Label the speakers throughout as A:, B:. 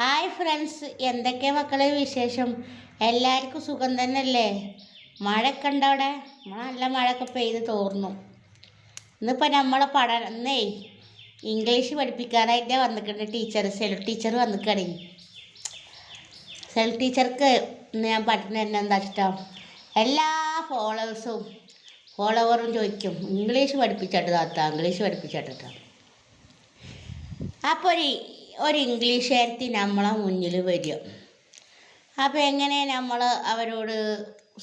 A: hi friends എന്തൊക്കെ മക്കളെ വിശേഷം എല്ലാവർക്കും സുഖം തന്നെയല്ലേ മഴയൊക്കെ ഉണ്ടോ അവിടെ നല്ല മഴയൊക്കെ പെയ്ത് തോർന്നു ഇന്നിപ്പോൾ നമ്മളെ പഠനന്നേ ഇംഗ്ലീഷ് പഠിപ്പിക്കാനായിട്ട് വന്നിട്ടുണ്ട് ടീച്ചർ സെൽ ടീച്ചർ വന്നിക്കണേ സെൽ ടീച്ചർക്ക് ഇന്ന് ഞാൻ പഠിക്കുന്നത് തന്നെ എന്താ ഇഷ്ടം എല്ലാ ഫോളോവേഴ്സും ഫോളോവറും ചോദിക്കും ഇംഗ്ലീഷ് പഠിപ്പിച്ചിട്ട് താത്ത ഇംഗ്ലീഷ് പഠിപ്പിച്ചിട്ടാ അപ്പോൾ ഒരു ഒരു ഇംഗ്ലീഷുകാരത്തി നമ്മളെ മുന്നിൽ വരും അപ്പോൾ എങ്ങനെ നമ്മൾ അവരോട്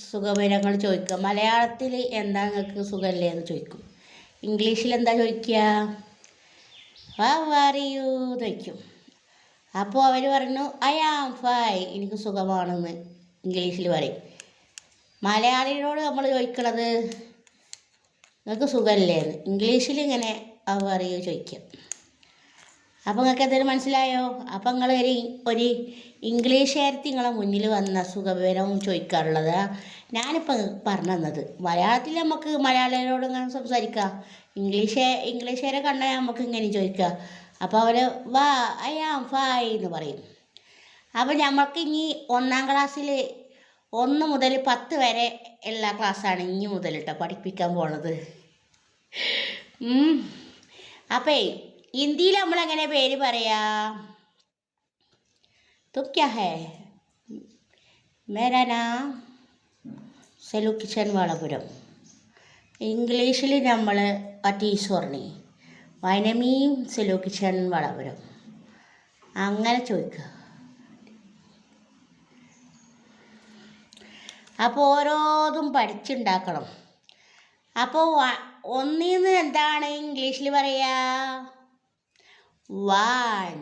A: സുഖവിവരങ്ങൾ ചോദിക്കുക മലയാളത്തിൽ എന്താ നിങ്ങൾക്ക് സുഖമല്ലേ എന്ന് ചോദിക്കും ഇംഗ്ലീഷിൽ എന്താ ചോദിക്കുക വാ വാറിയൂ ചോദിക്കും അപ്പോൾ അവർ പറഞ്ഞു ഐ ആം ഫൈ എനിക്ക് സുഖമാണെന്ന് ഇംഗ്ലീഷിൽ പറയും മലയാളികളോട് നമ്മൾ ചോദിക്കണത് നിങ്ങൾക്ക് സുഖമല്ലേ എന്ന് ഇംഗ്ലീഷിൽ ഇങ്ങനെ അവർ അറിയോ ചോദിക്കും അപ്പോൾ നിങ്ങൾക്ക് എന്തെങ്കിലും മനസ്സിലായോ അപ്പോൾ നിങ്ങൾ ഒരു ഒരു ഇംഗ്ലീഷുകാരത്തി നിങ്ങളെ മുന്നിൽ വന്ന സുഖവിവരവും ചോദിക്കാറുള്ളത് ഞാനിപ്പം പറഞ്ഞു തന്നത് മലയാളത്തിൽ നമുക്ക് മലയാളികളോട് ഇങ്ങനെ സംസാരിക്കാം ഇംഗ്ലീഷ് ഇംഗ്ലീഷുകാരെ കണ്ടാൽ നമുക്ക് ഇങ്ങനെ ചോദിക്കുക അപ്പോൾ അവർ വാ ഐ ആം ഫൈ എന്ന് പറയും അപ്പോൾ നമ്മൾക്ക് ഇനി ഒന്നാം ക്ലാസ്സിൽ ഒന്ന് മുതൽ പത്ത് വരെ എല്ലാ ക്ലാസ്സാണ് ഇനി മുതൽ കേട്ടോ പഠിപ്പിക്കാൻ പോണത് അപ്പേ ഹിന്ദിയിൽ നമ്മൾ എങ്ങനെ പേര് പറയാ തും ക്യാ സെലു കിച്ചൻ വളപുരം ഇംഗ്ലീഷിൽ നമ്മൾ അറ്റീസ് പറഞ്ഞു വൈനമീം സെലു കിച്ചൻ വളപുരം അങ്ങനെ ചോദിക്കുക അപ്പോൾ ഓരോതും പഠിച്ചുണ്ടാക്കണം അപ്പോൾ ഒന്നിൽ നിന്ന് എന്താണ് ഇംഗ്ലീഷിൽ പറയുക വാൻ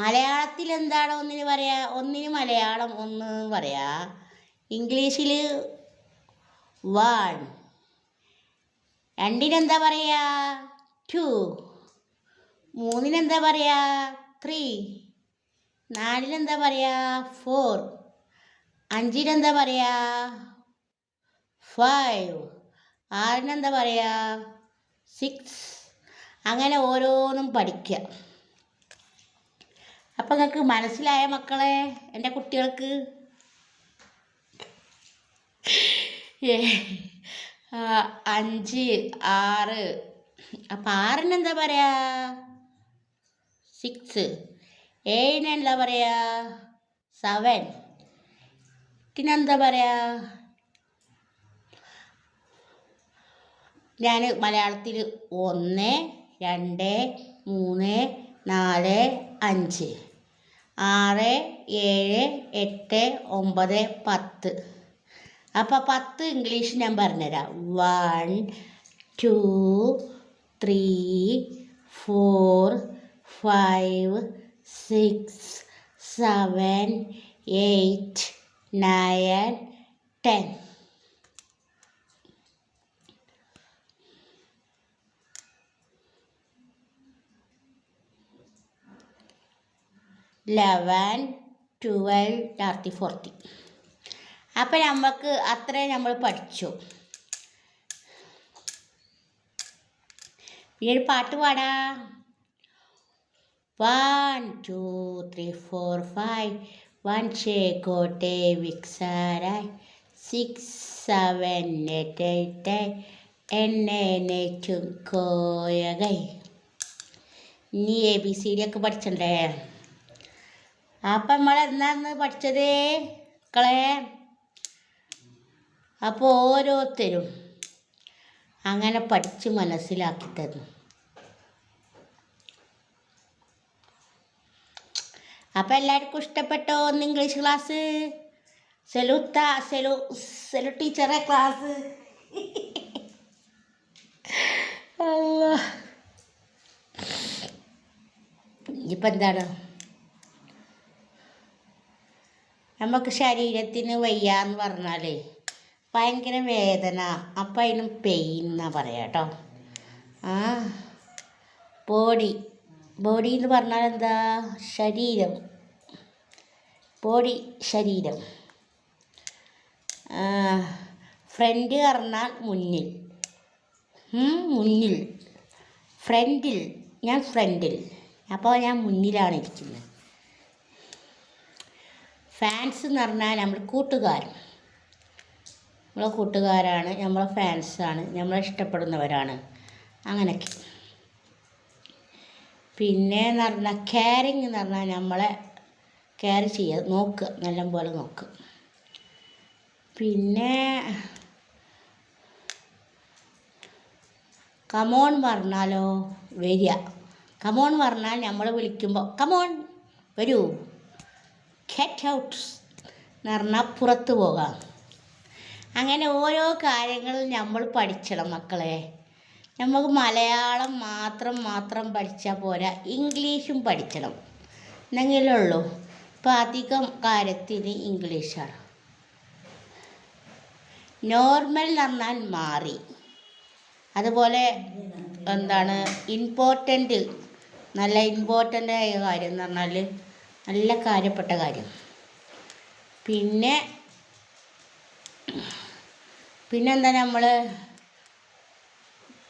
A: മലയാളത്തിൽ എന്താണ് ഒന്നിന് പറയാ ഒന്നിന് മലയാളം ഒന്ന് പറയാ ഇംഗ്ലീഷിൽ വാൺ രണ്ടിനെന്താ പറയാ ടു മൂന്നിനെന്താ പറയാ ത്രീ നാലിനെന്താ പറയാ ഫോർ അഞ്ചിനെന്താ പറയാ ഫൈവ് ആറിനെന്താ പറയാ സിക്സ് അങ്ങനെ ഓരോന്നും പഠിക്കുക അപ്പം നിങ്ങൾക്ക് മനസ്സിലായ മക്കളെ എൻ്റെ കുട്ടികൾക്ക് അഞ്ച് ആറ് അപ്പം ആറിനെന്താ എന്താ പറയുക സിക്സ് ഏഴിനെന്താ എന്താ പറയുക സെവൻ എട്ടിനെന്താ പറയുക ഞാൻ മലയാളത്തിൽ ഒന്ന് രണ്ട് മൂന്ന് നാല് അഞ്ച് ആറ് ഏഴ് എട്ട് ഒമ്പത് പത്ത് അപ്പം പത്ത് ഇംഗ്ലീഷ് ഞാൻ പറഞ്ഞുതരാം one two three four five six seven eight nine ten eleven twelve thirty forty അപ്പം നമുക്ക് അത്രയും നമ്മൾ പഠിച്ചു പിന്നെ ഒരു പാട്ട് പാടാ one two three four five one ഷേ കോട്ടെ വിക്സാരായി സിക്സ് സെവൻ എയ്റ്റ് എയ്റ്റ് എണ്ണേക്കും കോയകൈ നീ എ ബി സി ഡി ഒക്കെ പഠിച്ചിട്ടുണ്ടേ അപ്പം നമ്മൾ എന്താന്ന് പഠിച്ചത് മക്കളെ അപ്പോൾ ഓരോരുത്തരും അങ്ങനെ പഠിച്ച് മനസ്സിലാക്കി തന്നു അപ്പം എല്ലാവർക്കും ഇഷ്ടപ്പെട്ടോ ഒന്ന് ഇംഗ്ലീഷ് ക്ലാസ് സെലുത്ത സെലു സെലു ടീച്ചറെ ക്ലാസ് ഇപ്പം എന്താണ് നമുക്ക് ശരീരത്തിന് വയ്യാന്ന് പറഞ്ഞാലേ ഭയങ്കര വേദന അപ്പം അതിന് പെയിൻ എന്നാണ് പറയുക കേട്ടോ ആ ബോഡി ബോഡി എന്ന് പറഞ്ഞാൽ എന്താ ശരീരം ബോഡി ശരീരം ഫ്രണ്ട് പറഞ്ഞാൽ മുന്നിൽ മുന്നിൽ ഫ്രണ്ടിൽ ഞാൻ ഫ്രണ്ടിൽ അപ്പോൾ ഞാൻ മുന്നിലാണ് ഇരിക്കുന്നത് ഫാൻസ് എന്ന് പറഞ്ഞാൽ നമ്മൾ കൂട്ടുകാർ നമ്മളെ കൂട്ടുകാരാണ് നമ്മളെ ഫാൻസാണ് നമ്മളെ ഇഷ്ടപ്പെടുന്നവരാണ് അങ്ങനെയൊക്കെ പിന്നെ എന്ന് പറഞ്ഞാൽ കെയറിങ് എന്ന് പറഞ്ഞാൽ നമ്മളെ കെയർ ചെയ്യുക നോക്കുക നല്ലപോലെ നോക്കുക പിന്നെ കമോൺ പറഞ്ഞാലോ വരിക കമോൺ പറഞ്ഞാൽ നമ്മൾ വിളിക്കുമ്പോൾ കമോൺ വരൂ ഗെറ്റ് ഔട്ട് എന്ന് പറഞ്ഞാൽ പുറത്ത് പോകാം അങ്ങനെ ഓരോ കാര്യങ്ങളും നമ്മൾ പഠിച്ചണം മക്കളെ നമുക്ക് മലയാളം മാത്രം മാത്രം പഠിച്ചാൽ പോരാ ഇംഗ്ലീഷും പഠിക്കണം എന്നെങ്കിലേ ഉള്ളൂ ഇപ്പം അധികം കാര്യത്തിന് ഇംഗ്ലീഷാണ് നോർമൽ എന്നാൽ മാറി അതുപോലെ എന്താണ് ഇമ്പോർട്ടൻ്റ് നല്ല ഇമ്പോർട്ടൻ്റ് ആയ കാര്യം എന്ന് പറഞ്ഞാൽ നല്ല കാര്യപ്പെട്ട കാര്യം പിന്നെ പിന്നെന്താ നമ്മൾ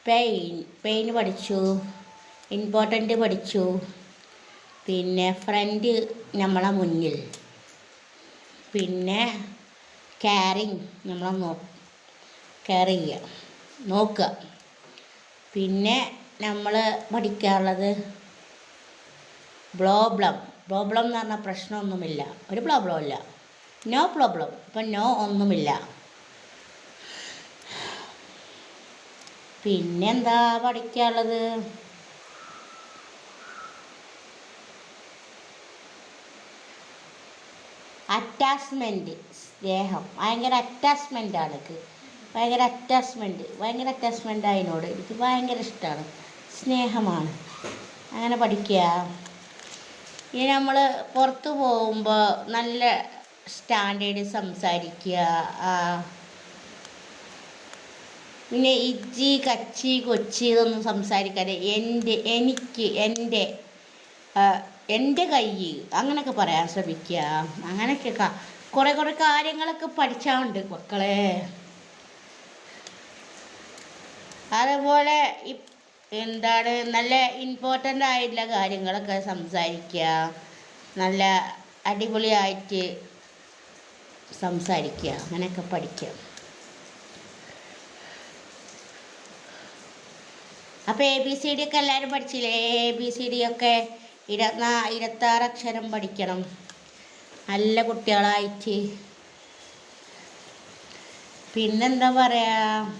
A: പെയിൻ പെയിൻ പഠിച്ചു ഇമ്പോർട്ടൻ്റ് പഠിച്ചു പിന്നെ ഫ്രണ്ട് നമ്മളെ മുന്നിൽ പിന്നെ കെയറിങ് നമ്മളെ നോ കെയർ ചെയ്യുക നോക്കുക പിന്നെ നമ്മൾ പഠിക്കാറുള്ളത് പ്രോബ്ലം പ്രോബ്ലം എന്ന് പറഞ്ഞാൽ പ്രശ്നമൊന്നുമില്ല ഒരു പ്രോബ്ലം ഇല്ല നോ പ്രോബ്ലം ഇപ്പം നോ ഒന്നുമില്ല പിന്നെന്താ പഠിക്കാനുള്ളത് അറ്റാച്ച്മെൻറ്റ് സ്നേഹം ഭയങ്കര ആണ് എനിക്ക് ഭയങ്കര അറ്റാച്ച്മെൻറ്റ് ഭയങ്കര അറ്റാച്ച്മെൻ്റ് അതിനോട് എനിക്ക് ഭയങ്കര ഇഷ്ടമാണ് സ്നേഹമാണ് അങ്ങനെ പഠിക്കുക ഇനി നമ്മൾ പുറത്ത് പോകുമ്പോൾ നല്ല സ്റ്റാൻഡേർഡ് സംസാരിക്കുക പിന്നെ ഇജ്ജി കച്ചി കൊച്ചി ഇതൊന്നും സംസാരിക്കാതെ എൻ്റെ എനിക്ക് എൻ്റെ എൻ്റെ കൈ അങ്ങനെയൊക്കെ പറയാൻ ശ്രമിക്കുക അങ്ങനെയൊക്കെ കുറേ കുറേ കാര്യങ്ങളൊക്കെ പഠിച്ചാണ്ട് മക്കളെ അതുപോലെ ഇപ്പം എന്താണ് നല്ല ഇമ്പോർട്ടൻ്റ് ആയിട്ടുള്ള കാര്യങ്ങളൊക്കെ സംസാരിക്കുക നല്ല അടിപൊളിയായിട്ട് സംസാരിക്കുക അങ്ങനെയൊക്കെ പഠിക്കുക അപ്പോൾ എ ബി സി ഡി ഒക്കെ എല്ലാവരും പഠിച്ചില്ലേ എ ബി സി ഡി ഒക്കെ ഇരുപത്തിനാ ഇരുപത്താറ് അക്ഷരം പഠിക്കണം നല്ല കുട്ടികളായിട്ട് പിന്നെന്താ പറയുക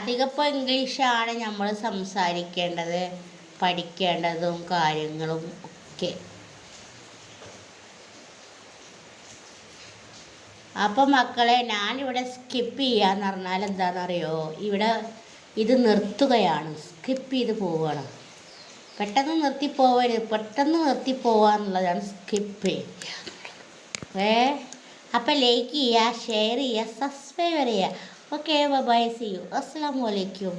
A: ഇപ്പോൾ ഇംഗ്ലീഷാണ് നമ്മൾ സംസാരിക്കേണ്ടത് പഠിക്കേണ്ടതും കാര്യങ്ങളും ഒക്കെ അപ്പം മക്കളെ ഞാനിവിടെ സ്കിപ്പ് ചെയ്യാന്ന് പറഞ്ഞാൽ എന്താണെന്നറിയോ ഇവിടെ ഇത് നിർത്തുകയാണ് സ്കിപ്പ് ചെയ്ത് പോവുകയാണ് പെട്ടെന്ന് നിർത്തി പോവരുത് പെട്ടെന്ന് നിർത്തി പോവാന്നുള്ളതാണ് സ്കിപ്പ് ഏ അപ്പം ലൈക്ക് ചെയ്യുക ഷെയർ ചെയ്യുക സബ്സ്ക്രൈബ് ചെയ്യുക ഓക്കെ ബൈ സി യു അസ്സാം വലൈക്കും